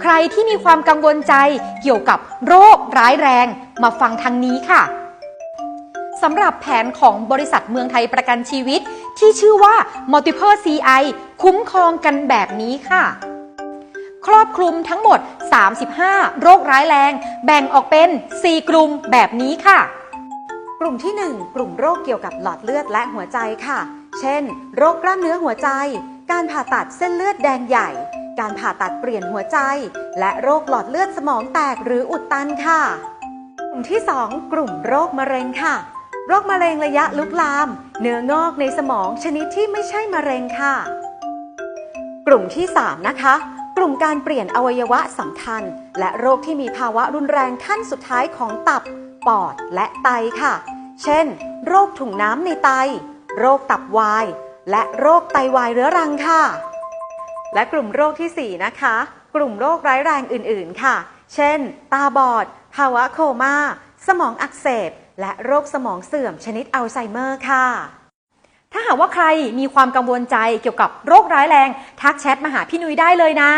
ใครที่มีความกังวลใจเกี่ยวกับโรคร้ายแรงมาฟังทางนี้ค่ะสำหรับแผนของบริษัทเมืองไทยประกันชีวิต ที่ชื่อว่า Multiple CI คุ้มครองกันแบบนี้ค่ะ ครอบคลุมทั้งหมด 35 โรคร้ายแรง แบ่งออกเป็น 4 กลุ่มแบบนี้ค่ะ กลุ่มที่ 1 กลุ่มโรคเกี่ยวกับหลอดเลือดและหัวใจค่ะ เช่น โรคกล้ามเนื้อหัวใจ การผ่าตัดเส้นเลือดแดงใหญ่ การผ่าตัดเปลี่ยนหัวใจ และโรคหลอดเลือดสมองแตกหรืออุดตันค่ะ กลุ่มที่ 2 กลุ่มโรคมะเร็งค่ะ โรคมะเร็งระยะลุกลาม เนื้องอกในสมองชนิดที่ไม่ใช่มะเร็งค่ะ กลุ่มที่ 3 นะคะ กลุ่มการเปลี่ยนอวัยวะสำคัญ และโรคที่มีภาวะรุนแรงขั้นสุดท้ายของตับ ปอดและไตค่ะ เช่น โรคถุงน้ำในไต โรคตับวาย และโรคไตวายเรื้อรังค่ะ และกลุ่มโรคทีสี่ 4 นะคะ กลุ่มโรคร้ายแรงอื่น ๆ ค่ะ เช่น ตาบอด ภาวะโคม่า สมองอักเสบ และโรคสมองเสื่อมชนิดอัลไซเมอร์ค่ะ ถ้าหากว่าใครมีความกังวลใจเกี่ยวกับโรคร้ายแรง ทักแชทมาหาพี่นุ้ยได้เลยนะ